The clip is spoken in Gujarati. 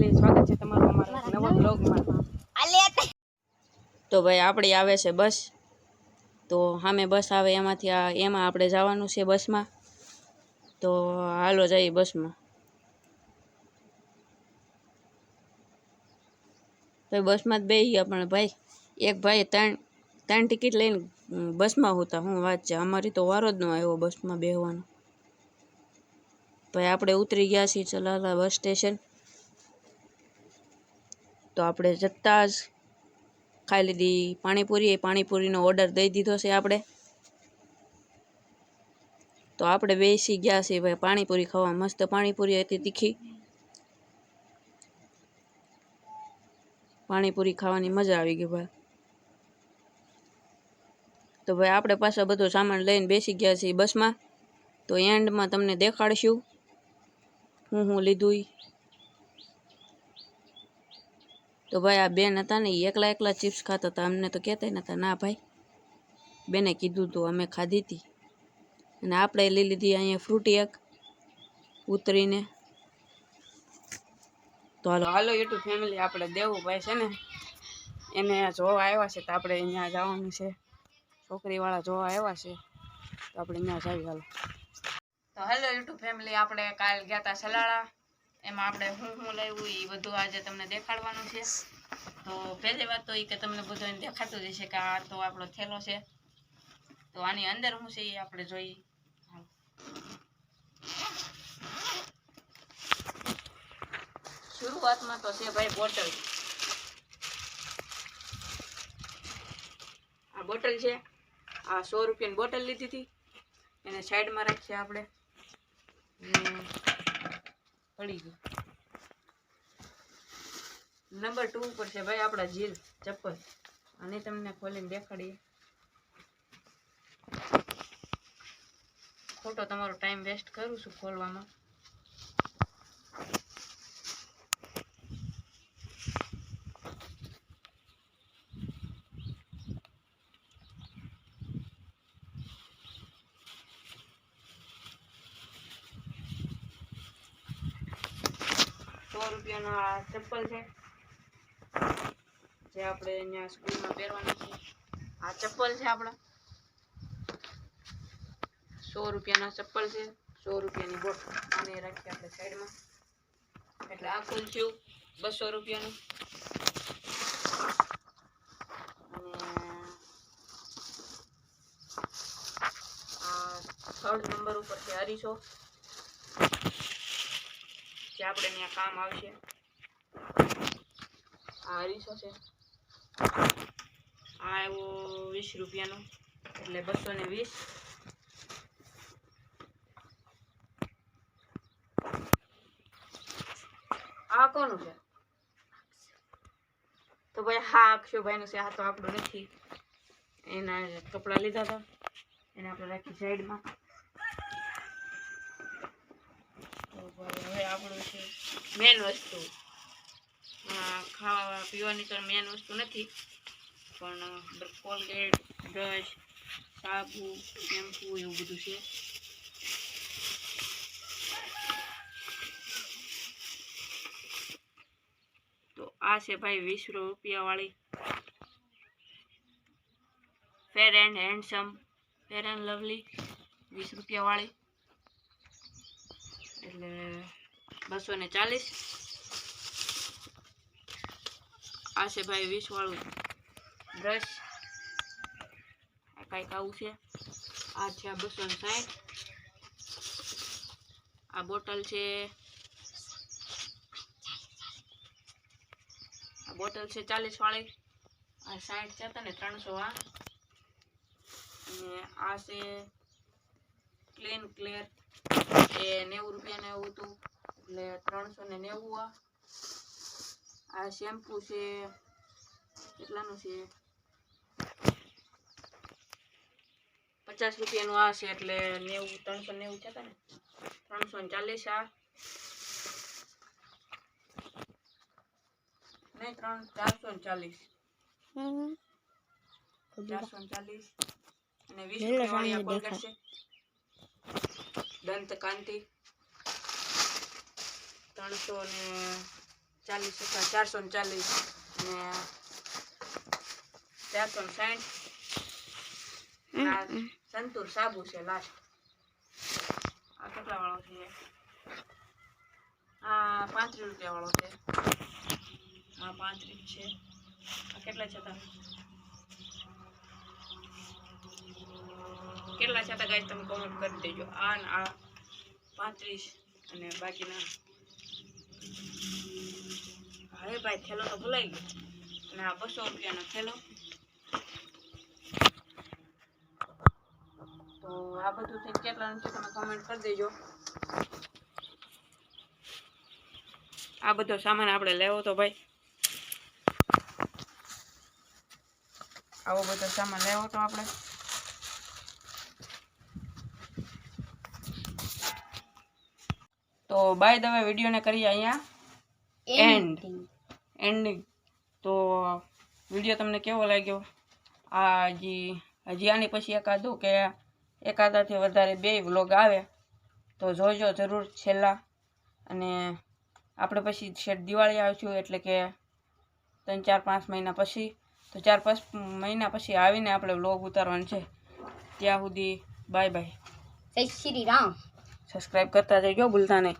ફેમિલી સ્વાગત છે તમારું અમારા નવા બ્લોગમાં. તો ભાઈ આપણી આવે છે બસ. તો સામે બસ આવે એમાંથી આ એમાં આપણે જવાનું છે બસમાં. તો હાલો જઈએ બસમાં. ભાઈ બસમાં જ બે ગયા પણ ભાઈ. એક ભાઈ ત્રણ ત્રણ ટિકિટ લઈને બસમાં હોતા હું વાત છે. અમારી તો વારો જ ન આવ્યો બસમાં બેહવાનો. ભાઈ આપણે ઉતરી ગયા છીએ ચલાલા બસ સ્ટેશન. તો આપણે જતાં જ ખાઈ લીધી. પાણીપુરી એ પાણીપુરીનો ઓર્ડર દઈ દીધો છે આપણે. તો આપણે બેસી ગયા છીએ ભાઈ. પાણીપુરી ખાવા. મસ્ત પાણીપુરી હતી તીખી. પાણીપુરી ખાવાની મજા આવી ગઈ ભાઈ. તો ભાઈ આપણે પાછા બધો સામાન લઈને બેસી ગયા છીએ બસમાં. તો એન્ડમાં તમને દેખાડશું. હું હું લીધું તો ભાઈ આ બેન હતા ને એકલા એકલા ચિપ્સ ખાતા હતા. અમને તો કહેતા નતા, ના ભાઈ. બેને કીધું તું, અમે ખાધી હતી અને આપણે લઈ લીધી અહીંયા ફ્રૂટી એક ઉતરીને. તો હાલો હાલો યુટ્યુબ ફેમિલી આપણે દેવુભાઈ છે ને, એને જોવા આવ્યા છે તો આપણે અહીંયા જવાનું છે. છોકરીવાળા જોવા આવ્યા છે તો આપણે અહીંયા જઈએ, હાલો. તો હાલો યુટ્યુબ ફેમિલી આપણે કાલ ગયા હતા સલાળા એમાં આપણે હું હું લાવ્યું એ બધું આજે તમને દેખાડવાનું છે. તો પહેલી વાત તો એ કે તમને બધું દેખાતું જ હશે કે આ તો આપણો થેલો છે. તો આની અંદર શું છે એ આપણે જોઈએ. શરૂઆતમાં તો છે ભાઈ બોટલ. આ બોટલ છે. આ સો રૂપિયાની બોટલ લીધી હતી. એને સાઈડમાં રાખીએ આપણે. પડી ગયું. નંબર ટુ ઉપર છે ભાઈ આપણા જીલ, ચપ્પલ. અને તમને ખોલીને દેખાડીએ. ખોટો તમારો ટાઈમ વેસ્ટ કરું છું ખોલવામાં. સો રૂપિયાનો આ ચપ્પલ છે. જે આપણે અહીંયા સ્કૂલમાં પહેરવાનું છે. આ ચપ્પલ છે આપણા. સો રૂપિયાના ચપ્પલ છે. સો રૂપિયાની બોટ. અને રાખીએ આપણે સાઈડમાં. એટલે આ કુલ થયું બસો રૂપિયાનું. અને થર્ડ નંબર ઉપર છે અઢીસો જે આપણે અહીંયા કામ આવશે. આ અઢીસો છે. આ એવો વીસ રૂપિયાનો, એટલે બસો ને વીસ. આ કોનું છે? તો ભાઈ હા અક્ષુભાઈનું છે. આ તો આપણું નથી. એના કપડાં લીધા હતા. એને આપણે રાખી સાઈડમાં તો ભાઈ હવે આપણું છે મેન વસ્તુ. ખાવા પીવાની તો મેન વસ્તુ નથી, પણ કોલગેટ બ્રશ સાબુ શેમ્પુ એવું બધું છે. તો આ છે ભાઈ વીસ રૂપિયાવાળી. Fair and handsome fair and lovely વીસ રૂપિયાવાળી. એટલે બસો ને ચાલીસ. આ છે ભાઈ વીસ વાળું બ્રશ કાંઈક આવું છે. આ છે બસો ને સાઠ. આ બોટલ છે. આ બોટલ છે ચાલીસ વાળી. આ સાઠ છે તને ત્રણસો આ. અને આ છે ક્લીન ક્લિયર એ નેવું રૂપિયાનું એવું હતું. એટલે ત્રણસો ને નેવું આ. શેમ્પુ છે કેટલાનું છે? પચાસ રૂપિયાનું આ છે એટલે નેવું ત્રણસો નેવું છે ને. ત્રણસો ને ચાલીસ આ. નહીં ત્રણ ચારસો ને ચાલીસ. ચારસો ને ચાલીસ. અને વીસ રૂપિયા દંત કાંતિ ત્રણસો ને ચાલીસ અથવા ચારસો ને ચાલીસ અને ચારસો ને સાઠ. સંતૂર સાબુ છે લાસ્ટ આ કેટલા વાળો છે? આ પાંત્રીસ રૂપિયા વાળો છે. આ પાંત્રીસ છે. આ કેટલા છે કેટલા છે ગાય તમે કોમેન્ટ કરી દેજો. આ આ પાંત્રીસ અને બાકીના હવે ભાઈ, થેલો તો ભૂલાઈ ગયો. અને આ બસો રૂપિયાનો થેલો. તો આ બધું થઈને કેટલાનું છે તમે કમેન્ટ કરી દેજો. આ બધો સામાન આપણે લેવો તો ભાઈ. આવો બધો સામાન લેવો તો આપણે. તો બાય દવે વિડીયોને કરીએ અહીંયા. એન્ડ એન્ડિંગ તો વીડિયો તમને કેવો લાગ્યો? આ હજી હજી આની પછી એકાદું કે એકાદાથી વધારે બે વ્લોગ આવે તો જોજો જરૂર છેલ્લા. અને આપણે પછી છેક દિવાળી આવશું એટલે કે ત્રણ ચાર પાંચ મહિના પછી. તો ચાર પાંચ મહિના પછી આવીને આપણે વ્લોગ ઉતારવાનું છે. ત્યાં સુધી બાય બાય જય શ્રી રામ. સબસ્ક્રાઈબ કરતા જજો ભૂલતા નહીં.